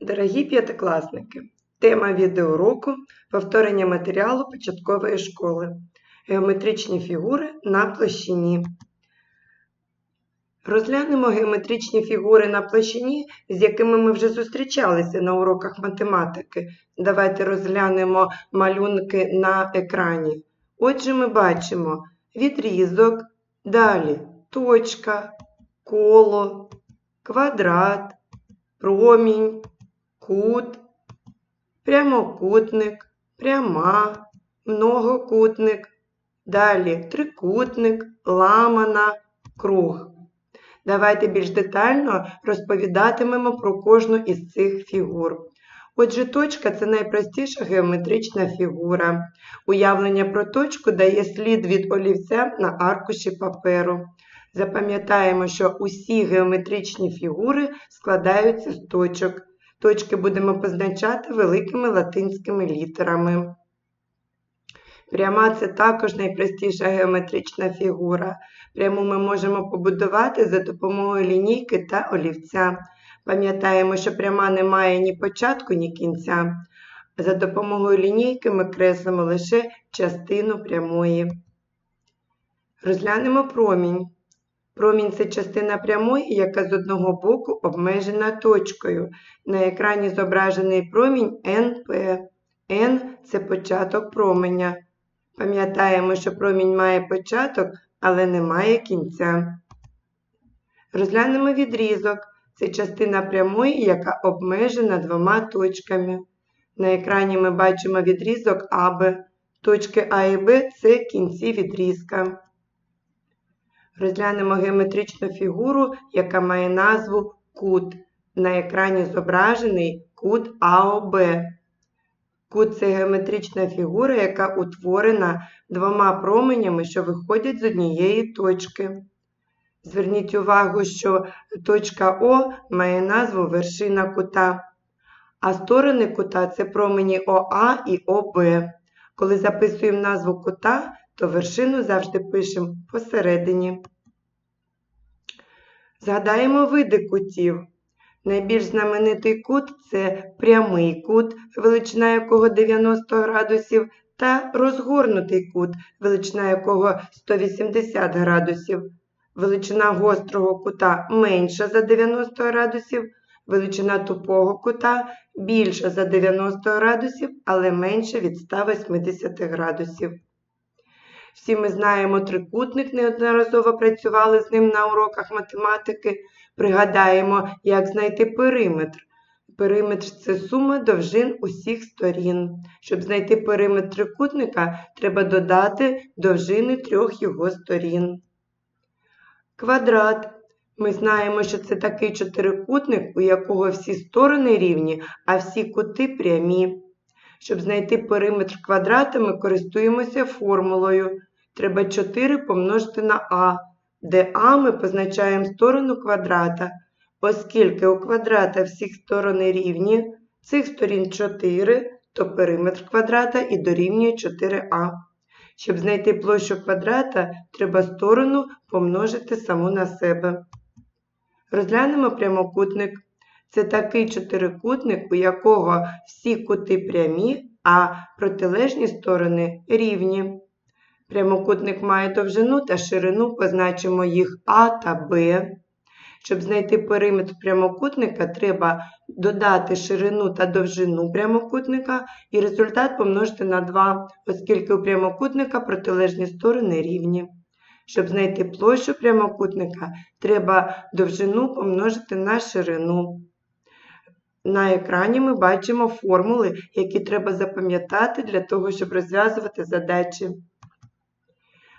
Дорогі п'ятикласники, тема відеоуроку повторення матеріалу початкової школи. Геометричні фігури на площині. Розглянемо геометричні фігури на площині, з якими ми вже зустрічалися на уроках математики. Давайте розглянемо малюнки на екрані. Отже, ми бачимо відрізок, далі точка, коло, квадрат, промінь, кут, прямокутник, пряма, многокутник, далі трикутник, ламана, круг. Давайте більш детально розповідатимемо про кожну із цих фігур. Отже, точка це найпростіша геометрична фігура. Уявлення про точку дає слід від олівця на аркуші паперу. Запам'ятаємо, що усі геометричні фігури складаються з точок. Точки будемо позначати великими латинськими літерами. Пряма це також найпростіша геометрична фігура. Пряму ми можемо побудувати за допомогою лінійки та олівця. Пам'ятаємо, що пряма не має ні початку, ні кінця. За допомогою лінійки ми креслимо лише частину прямої. Розглянемо промінь. Промінь це частина прямої, яка з одного боку обмежена точкою. На екрані зображений промінь НП. N це початок променя. Пам'ятаємо, що промінь має початок, але не має кінця. Розглянемо відрізок. Це частина прямої, яка обмежена двома точками. На екрані ми бачимо відрізок АБ. Точки А і Б це кінці відрізка. Розглянемо геометричну фігуру, яка має назву кут. На екрані зображений кут АОБ. Кут це геометрична фігура, яка утворена двома променями, що виходять з однієї точки. Зверніть увагу, що точка О має назву вершина кута, а сторони кута це промені ОА і ОБ. Коли записуємо назву кута, то вершину завжди пишемо посередині. Згадаємо види кутів. Найбільш знаменитий кут це прямий кут, величина якого 90 градусів, та розгорнутий кут, величина якого 180 градусів. Величина гострого кута менша за 90 градусів, величина тупого кута більша за 90 градусів, але менша від 180 градусів. Всі ми знаємо трикутник, неодноразово працювали з ним на уроках математики. Пригадаємо, як знайти периметр. Периметр це сума довжин усіх сторін. Щоб знайти периметр трикутника, треба додати довжини трьох його сторін. Квадрат. Ми знаємо, що це такий чотирикутник, у якого всі сторони рівні, а всі кути прямі. Щоб знайти периметр квадрата, ми користуємося формулою. Треба 4 помножити на А, де А ми позначаємо сторону квадрата. Оскільки у квадрата всі сторони рівні, цих сторін 4, то периметр квадрата і дорівнює 4А. Щоб знайти площу квадрата, треба сторону помножити саму на себе. Розглянемо прямокутник. Це такий чотирикутник, у якого всі кути прямі, а протилежні сторони рівні. Прямокутник має довжину та ширину, позначимо їх А та Б. Щоб знайти периметр прямокутника, треба додати ширину та довжину прямокутника і результат помножити на 2, оскільки у прямокутника протилежні сторони рівні. Щоб знайти площу прямокутника, треба довжину помножити на ширину. На екрані ми бачимо формули, які треба запам'ятати для того, щоб розв'язувати задачі.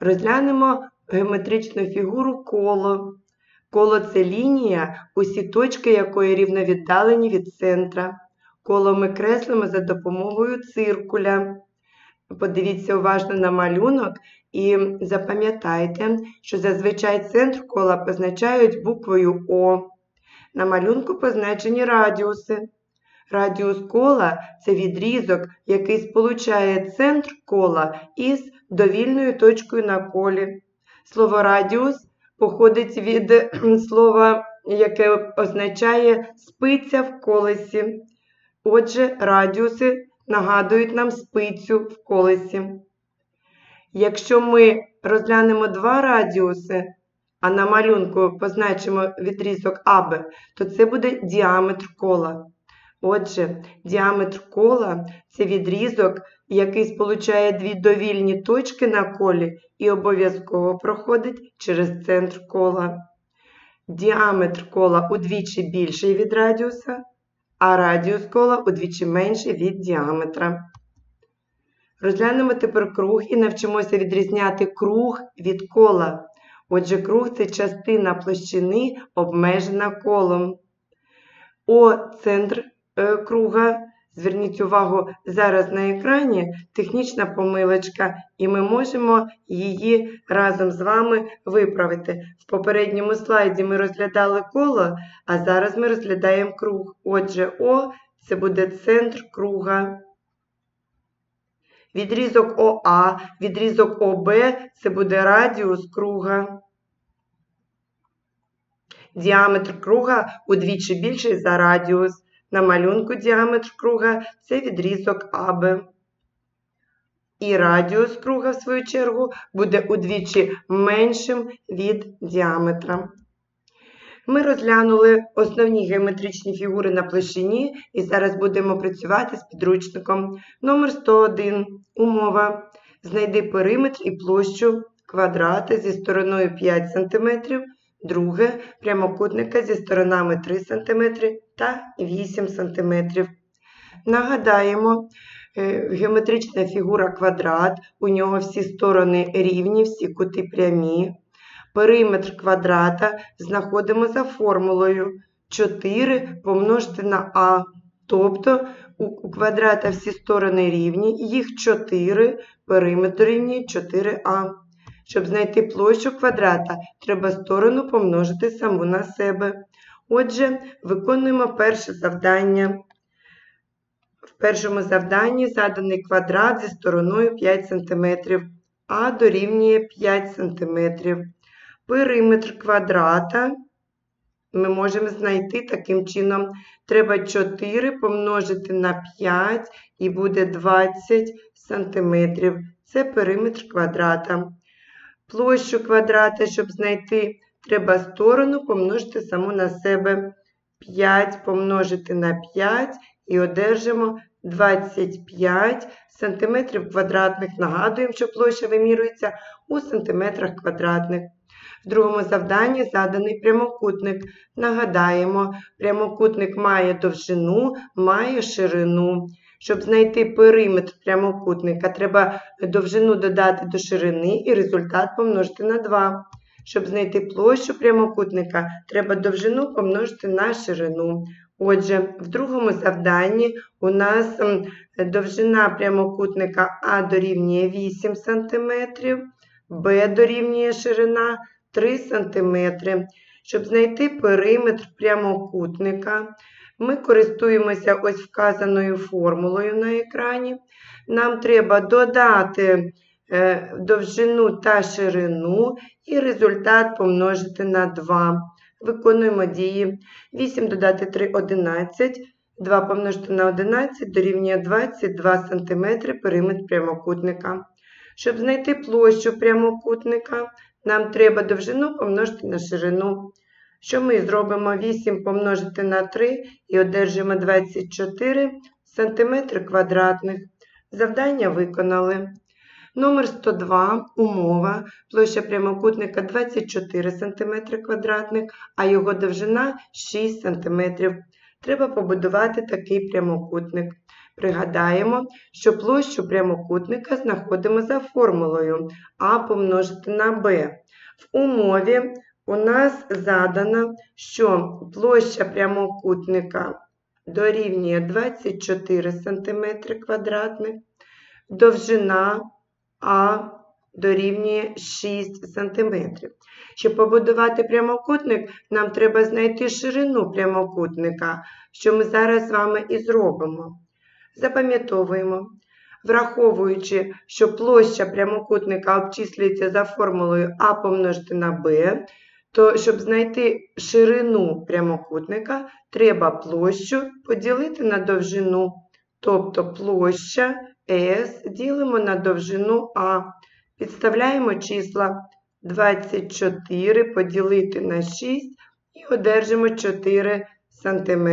Розглянемо геометричну фігуру коло. Коло це лінія, усі точки якої рівно віддалені від центра. Коло ми креслимо за допомогою циркуля. Подивіться уважно на малюнок і запам'ятайте, що зазвичай центр кола позначають буквою О. На малюнку позначені радіуси. Радіус кола це відрізок, який сполучає центр кола із довільною точкою на колі. Слово радіус походить від слова яке означає спиця в колесі. Отже, радіуси нагадують нам спицю в колесі. Якщо ми розглянемо два радіуси, а на малюнку позначимо відрізок АБ, то це буде діаметр кола. Отже, діаметр кола це відрізок, який сполучає дві довільні точки на колі і обов'язково проходить через центр кола. Діаметр кола удвічі більший від радіуса, а радіус кола удвічі менший від діаметра. Розглянемо тепер круг і навчимося відрізняти круг від кола. Отже, круг це частина площини, обмежена колом. О центр круга, зверніть увагу, зараз на екрані технічна помилочка, і ми можемо її разом з вами виправити. В попередньому слайді ми розглядали коло, а зараз ми розглядаємо круг. Отже, О це буде центр круга. Відрізок ОА, відрізок ОБ це буде радіус круга. Діаметр круга удвічі більший за радіус. На малюнку діаметр круга це відрізок АБ. І радіус круга, в свою чергу, буде удвічі меншим від діаметра. Ми розглянули основні геометричні фігури на площині і зараз будемо працювати з підручником. Номер 101. Умова. Знайди периметр і площу квадрата зі стороною 5 см, друге прямокутника зі сторонами 3 см та 8 см. Нагадаємо, е, геометрична фігура квадрат, у нього всі сторони рівні, всі кути прямі. Периметр квадрата знаходимо за формулою 4 помножити на А. Тобто у квадрата всі сторони рівні, їх 4, периметр рівні 4А. Щоб знайти площу квадрата, треба сторону помножити саму на себе. Отже, виконуємо перше завдання. В першому завданні заданий квадрат зі стороною 5 см, А дорівнює 5 см. Периметр квадрата ми можемо знайти таким чином. Треба 4 помножити на 5 і буде 20 см. Це периметр квадрата. Площу квадрата, щоб знайти, треба сторону помножити саму на себе. 5 помножити на 5 і одержимо 25 см квадратних. Нагадуємо, що площа вимірюється у сантиметрах квадратних. В другому завданні заданий прямокутник. Нагадаємо, прямокутник має довжину, має ширину. Щоб знайти периметр прямокутника, треба довжину додати до ширини і результат помножити на 2. Щоб знайти площу прямокутника, треба довжину помножити на ширину. Отже, в другому завданні у нас довжина прямокутника А дорівнює 8 см, Б дорівнює ширина 3 см. Щоб знайти периметр прямокутника, ми користуємося ось вказаною формулою на екрані. Нам треба додати е, довжину та ширину і результат помножити на 2. Виконуємо дії. 8 додати 3 11. 2 помножити на 11 дорівнює 22 см периметр прямокутника. Щоб знайти площу прямокутника, нам треба довжину помножити на ширину. Що ми зробимо 8 помножити на 3 і одержимо 24 см квадратних. Завдання виконали. Номер 102 умова. Площа прямокутника 24 см квадратних, а його довжина 6 см. Треба побудувати такий прямокутник. Пригадаємо, що площу прямокутника знаходимо за формулою А помножити на Б. В умові у нас задано, що площа прямокутника дорівнює 24 см квадратних, довжина А дорівнює 6 см. Щоб побудувати прямокутник, нам треба знайти ширину прямокутника, що ми зараз з вами і зробимо. Запам'ятовуємо. Враховуючи, що площа прямокутника обчислюється за формулою А помножити на Б, то щоб знайти ширину прямокутника, треба площу поділити на довжину. Тобто площа S ділимо на довжину А. Підставляємо числа 24 поділити на 6 і одержимо 4 см.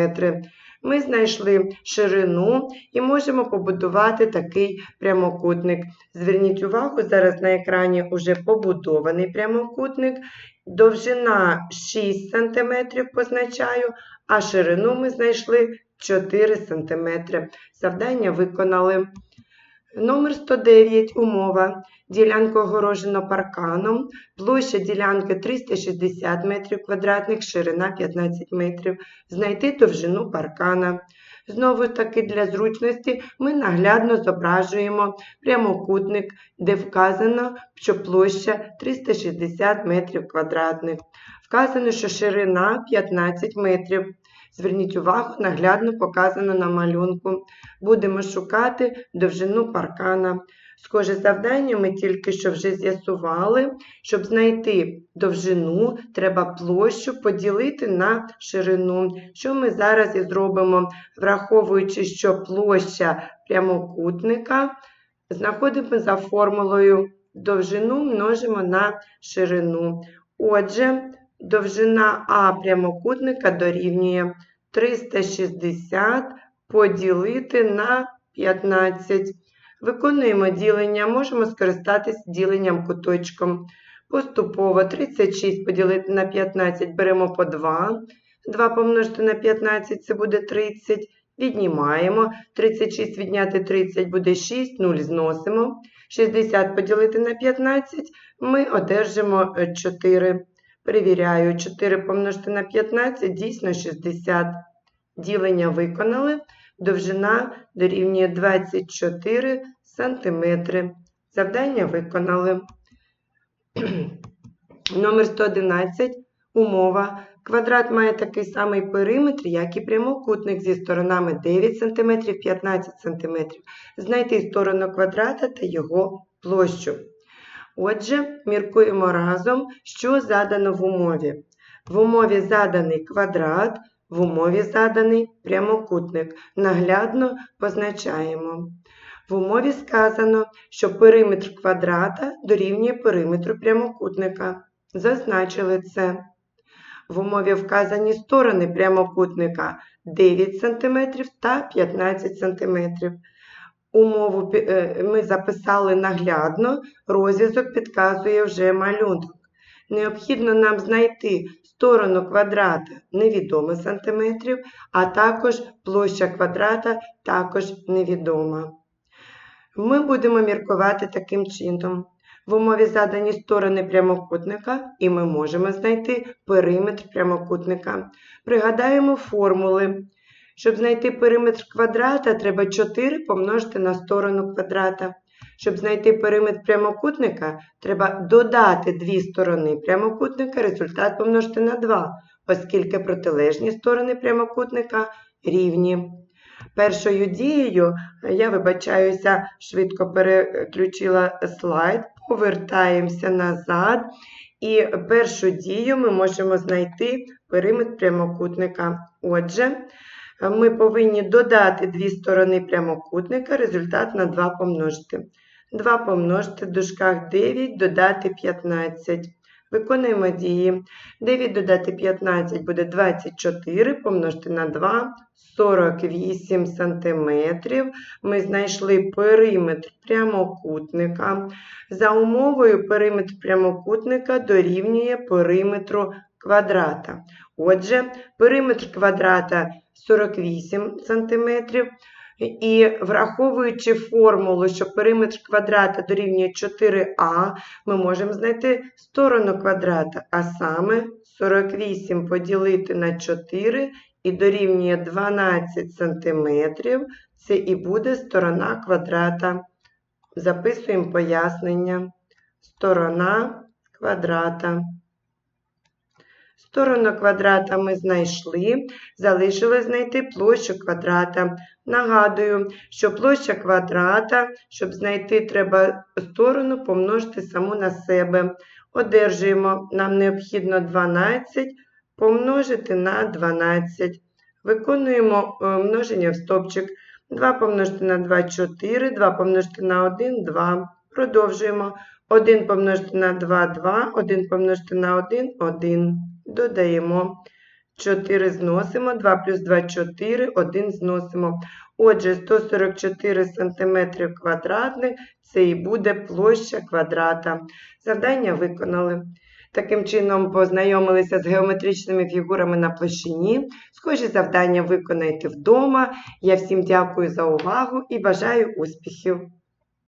Ми знайшли ширину і можемо побудувати такий прямокутник. Зверніть увагу, зараз на екрані вже побудований прямокутник. Довжина 6 см позначаю, а ширину ми знайшли 4 см. Завдання виконали. Номер 109. Умова. Ділянка огорожена парканом. Площа ділянки 360 метрів квадратних, ширина 15 метрів. Знайти довжину паркана. Знову ж таки для зручності ми наглядно зображуємо прямокутник, де вказано, що площа 360 метрів квадратних. Вказано, що ширина 15 метрів. Зверніть увагу, наглядно показано на малюнку. Будемо шукати довжину паркана. Схоже завдання ми тільки що вже з'ясували. Щоб знайти довжину, треба площу поділити на ширину. Що ми зараз і зробимо, враховуючи, що площа прямокутника знаходимо за формулою довжину множимо на ширину. Отже, довжина А прямокутника дорівнює 360 поділити на 15. Виконуємо ділення, можемо скористатись діленням куточком. Поступово 36 поділити на 15 беремо по 2. 2 помножити на 15 це буде 30. Віднімаємо. 36 відняти 30 буде 6, 0 зносимо. 60 поділити на 15 ми одержимо 4. Перевіряю, 4 помножити на 15 дійсно 60. Ділення виконали. Довжина дорівнює 24 см. Завдання виконали. Номер 111. Умова. Квадрат має такий самий периметр, як і прямокутник зі сторонами 9 см, 15 см. Знайти сторону квадрата та його площу. Отже, міркуємо разом, що задано в умові. В умові заданий квадрат, в умові заданий прямокутник. Наглядно позначаємо. В умові сказано, що периметр квадрата дорівнює периметру прямокутника. Зазначили це. В умові вказані сторони прямокутника 9 см та 15 см. Умову е, ми записали наглядно, розв'язок підказує вже малюнок. Необхідно нам знайти сторону квадрата невідомо сантиметрів, а також площа квадрата також невідома. Ми будемо міркувати таким чином. В умові задані сторони прямокутника, і ми можемо знайти периметр прямокутника. Пригадаємо формули. Щоб знайти периметр квадрата, треба 4 помножити на сторону квадрата. Щоб знайти периметр прямокутника, треба додати дві сторони прямокутника, результат помножити на 2, оскільки протилежні сторони прямокутника рівні. Першою дією, я вибачаюся, швидко переключила слайд, повертаємося назад. І першу дію ми можемо знайти периметр прямокутника. Отже, ми повинні додати дві сторони прямокутника, результат на 2 помножити. 2 помножити в дужках 9, додати 15. Виконуємо дії. 9 додати 15 буде 24, помножити на 2, 48 см. Ми знайшли периметр прямокутника. За умовою периметр прямокутника дорівнює периметру квадрата. Отже, периметр квадрата 48 см. І враховуючи формулу, що периметр квадрата дорівнює 4а, ми можемо знайти сторону квадрата, а саме 48 поділити на 4 і дорівнює 12 см. Це і буде сторона квадрата. Записуємо пояснення. Сторона квадрата. Сторону квадрата ми знайшли, залишилось знайти площу квадрата. Нагадую, що площа квадрата, щоб знайти, треба сторону помножити саму на себе. Одержуємо, нам необхідно 12 помножити на 12. Виконуємо е, множення в стопчик. 2 помножити на 2 – 4, 2 помножити на 1 – 2. Продовжуємо. 1 помножити на 2 – 2, 1 помножити на 1 – 1. Додаємо. 4 зносимо, 2 плюс 2 – 4, 1 зносимо. Отже, 144 см квадратних – це і буде площа квадрата. Завдання виконали. Таким чином познайомилися з геометричними фігурами на площині. Схожі завдання виконайте вдома. Я всім дякую за увагу і бажаю успіхів!